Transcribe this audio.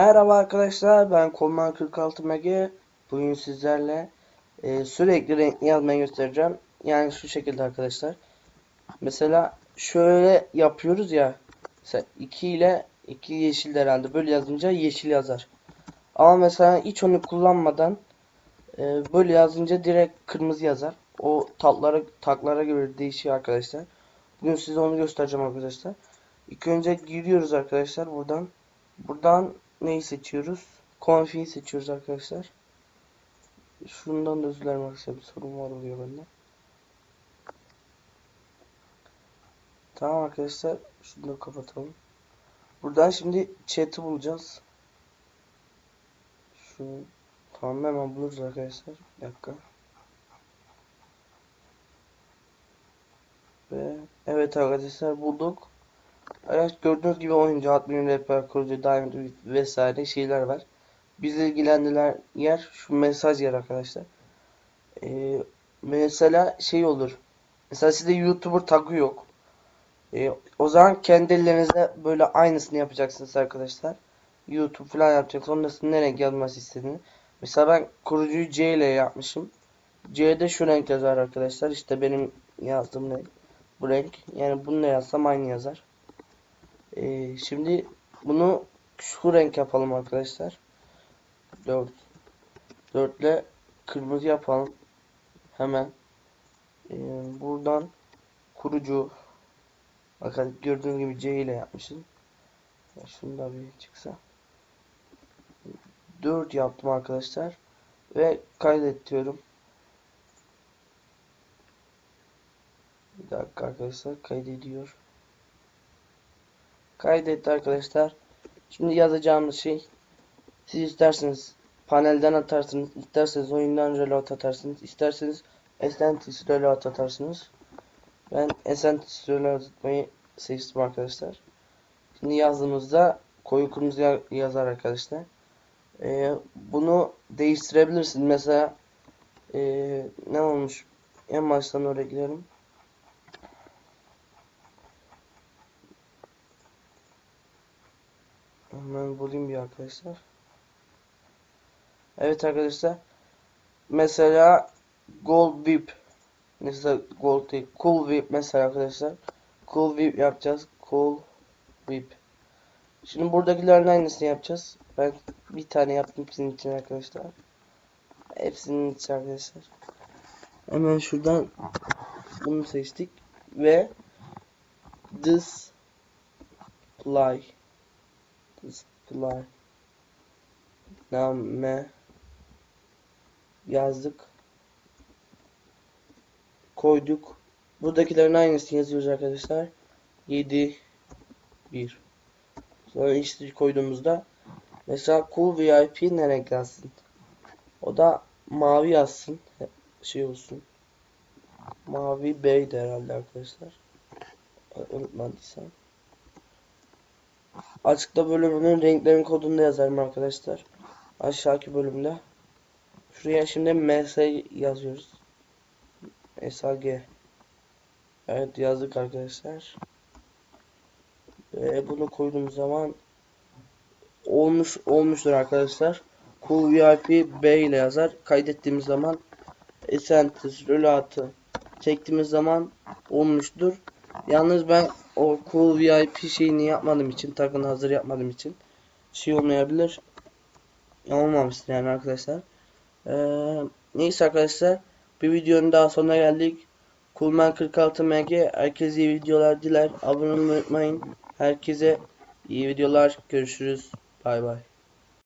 Merhaba arkadaşlar ben Kolman 46 MG Bugün sizlerle e, sürekli renkli yazmayı göstereceğim. Yani şu şekilde arkadaşlar. Mesela şöyle yapıyoruz ya Mesela 2 ile 2 yeşil herhalde. Böyle yazınca yeşil yazar. Ama mesela hiç onu kullanmadan e, Böyle yazınca direkt kırmızı yazar. O tatlara, taklara göre değişiyor arkadaşlar. Bugün size onu göstereceğim arkadaşlar. İlk önce giriyoruz arkadaşlar buradan. Buradan neyi seçiyoruz? Confi'yi seçiyoruz arkadaşlar. Şundan da özür dilerim arkadaşlar bir sorun var oluyor bende. Tamam arkadaşlar şunu da kapatalım. Buradan şimdi chat'i bulacağız. Şunu tamam hemen buluruz arkadaşlar. Bir dakika. Ve evet arkadaşlar bulduk. Evet gördüğünüz gibi oyuncu, admin, rehber, kurucu, diamond vesaire şeyler var. Bizi ilgilendiren yer şu mesaj yer arkadaşlar. Ee, mesela şey olur. Mesela sizde YouTuber tagı yok. Ee, o zaman kendi ellerinizde böyle aynısını yapacaksınız arkadaşlar. YouTube falan yapacaksınız. Sonrasında ne renk yazması istediğini. Mesela ben kurucuyu C ile yapmışım. C'de şu renk yazar arkadaşlar. İşte benim yazdığım renk. Bu renk. Yani bunu ne yazsam aynı yazar. Ee, şimdi bunu şu renk yapalım arkadaşlar. 4 4 ile kırmızı yapalım. Hemen ee, buradan kurucu bakın gördüğünüz gibi C ile yapmışım. Şunu da bir çıksa. 4 yaptım arkadaşlar ve kaydet diyorum. Bir dakika arkadaşlar kaydediyor. Kaydetti arkadaşlar. Şimdi yazacağımız şey siz isterseniz panelden atarsınız, isterseniz oyundan reload atarsınız, isterseniz Essentis reload atarsınız. Ben Essentis reload atmayı seçtim arkadaşlar. Şimdi yazdığımızda koyu kırmızı yazar arkadaşlar. Ee, bunu değiştirebilirsiniz. Mesela ee, ne olmuş? En baştan oraya gidelim. Hemen bulayım bir arkadaşlar. Evet arkadaşlar. Mesela Gold VIP. Mesela Gold değil. Cool VIP mesela arkadaşlar. Cool VIP yapacağız. Cool VIP. Şimdi buradakilerin aynısını yapacağız. Ben bir tane yaptım sizin için arkadaşlar. Hepsinin için arkadaşlar. Hemen şuradan bunu seçtik ve this display name. Yazdık. Koyduk. Buradakilerin aynısını yazıyoruz arkadaşlar. 7 1 sonra işte koyduğumuzda mesela cool VIP ne renk yazsın? O da mavi yazsın. Şey olsun. Mavi beydi herhalde arkadaşlar. Unutmadıysam Açıkta bölümünün renklerin kodunu da yazarım arkadaşlar. Aşağıki bölümde. Şuraya şimdi MS yazıyoruz. SAG. Evet yazdık arkadaşlar. Ve bunu koyduğum zaman olmuş olmuştur arkadaşlar. Cool VIP B ile yazar. Kaydettiğimiz zaman Essentials Relat'ı çektiğimiz zaman olmuştur. Yalnız ben o cool VIP şeyini yapmadığım için takını hazır yapmadığım için şey olmayabilir. Olmamıştır yani arkadaşlar. Ee, neyse arkadaşlar bir videonun daha sonuna geldik. Coolman 46 MG herkese iyi videolar diler. Abone olmayı unutmayın. Herkese iyi videolar. Görüşürüz. Bay bay.